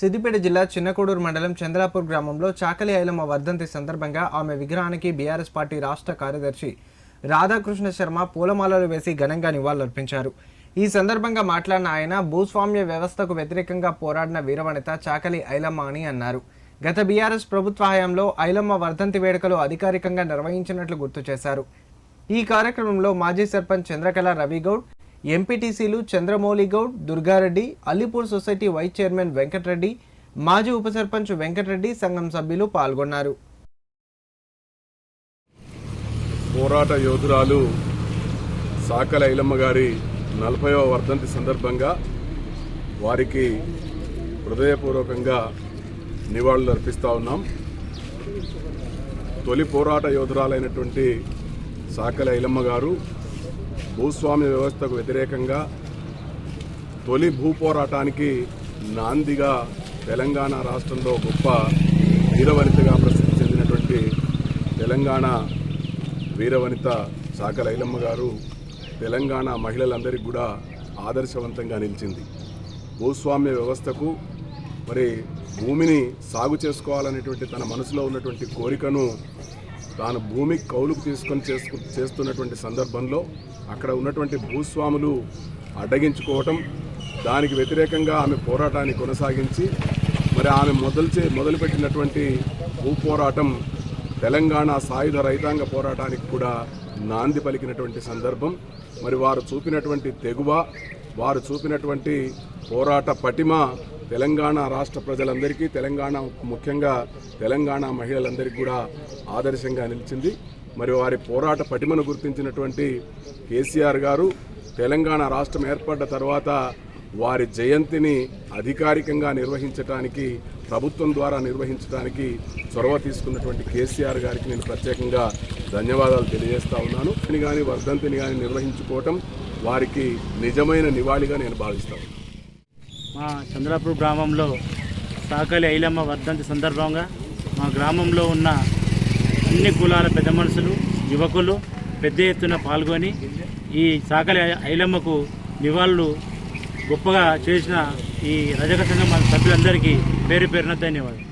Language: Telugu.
సిద్దిపేట జిల్లా చిన్నకోడూరు మండలం చంద్రాపూర్ గ్రామంలో చాకలి ఐలమ్మ వర్ధంతి సందర్భంగా ఆమె విగ్రహానికి బీఆర్ఎస్ పార్టీ రాష్ట్ర కార్యదర్శి రాధాకృష్ణ శర్మ పూలమాలలు వేసి ఘనంగా నివాళులర్పించారు. ఈ సందర్భంగా మాట్లాడిన ఆయన భూస్వామ్య వ్యవస్థకు వ్యతిరేకంగా పోరాడిన వీరవనిత చాకలి ఐలమ్మ అని అన్నారు. గత బీఆర్ఎస్ ప్రభుత్వ హయాంలో ఐలమ్మ వర్ధంతి వేడుకలు అధికారికంగా నిర్వహించినట్లు గుర్తు చేశారు. ఈ కార్యక్రమంలో మాజీ సర్పంచ్ చంద్రకళ రవిగౌడ్ ఎంపీటీసీలు Chandramouli Goud Durgareddy Alipur society vice chairman Venkatareddy మాజీ ఉప సర్పంచ్ వెంకటరెడ్డి సంఘం సభ్యులు పాల్గొన్నారు. పోరాట యోధురాలు సాకల ఐలమ్మ గారి నలభైవ వర్ధంతి సందర్భంగా వారికి హృదయపూర్వకంగా నివాళులు అర్పిస్తూ ఉన్నాం. తొలి పోరాట యోధురాలైనటువంటి సాకల ఐలమ్మ గారు భూస్వామ్య వ్యవస్థకు వ్యతిరేకంగా తొలి భూపోరాటానికి నాందిగా తెలంగాణ రాష్ట్రంలో గొప్ప వీరవనితగా ప్రసిద్ధి చెందినటువంటి తెలంగాణ వీరవనిత శాఖ లైలమ్మ గారు తెలంగాణ మహిళలందరికీ కూడా ఆదర్శవంతంగా నిలిచింది. భూస్వామ్య వ్యవస్థకు మరి భూమిని సాగు చేసుకోవాలనేటువంటి తన మనసులో ఉన్నటువంటి కోరికను తాను భూమి కౌలుకు తీసుకొని చేసుకు చేస్తున్నటువంటి సందర్భంలో అక్కడ ఉన్నటువంటి భూస్వాములు అడ్డగించుకోవటం దానికి వ్యతిరేకంగా ఆమె పోరాటాన్ని కొనసాగించి మరి ఆమె మొదలు చే మొదలుపెట్టినటువంటి భూ పోరాటం తెలంగాణ సాయుధ రైతాంగ పోరాటానికి కూడా నాంది పలికినటువంటి సందర్భం. మరి వారు చూపినటువంటి తెగువ వారు చూపినటువంటి పోరాట పటిమ తెలంగాణ రాష్ట్ర ప్రజలందరికీ తెలంగాణ ముఖ్యంగా తెలంగాణ మహిళలందరికీ కూడా ఆదర్శంగా నిలిచింది. మరి వారి పోరాట పటిమను గుర్తించినటువంటి కేసీఆర్ గారు తెలంగాణ రాష్ట్రం ఏర్పడ్డ తర్వాత వారి జయంతిని అధికారికంగా నిర్వహించడానికి ప్రభుత్వం ద్వారా నిర్వహించడానికి చొరవ తీసుకున్నటువంటి కేసీఆర్ గారికి నేను ప్రత్యేకంగా ధన్యవాదాలు తెలియజేస్తా ఉన్నాను. అని కానీ వర్ధంతిని కానీ నిర్వహించుకోవటం వారికి నిజమైన నివాళిగా నేను భావిస్తాను మా చంద్రాపూర్ గ్రామంలో సాకలి ఐలమ్మ వర్ధంతి సందర్భంగా మా గ్రామంలో ఉన్న అన్ని కులాల పెద్ద మనుషులు యువకులు పెద్ద ఎత్తున పాల్గొని ఈ సాకలి ఐలమ్మకు నివాళులు గొప్పగా చేసిన ఈ రజక సంఘం సభ్యులందరికీ పేరు పేరున ధన్యవాదాలు.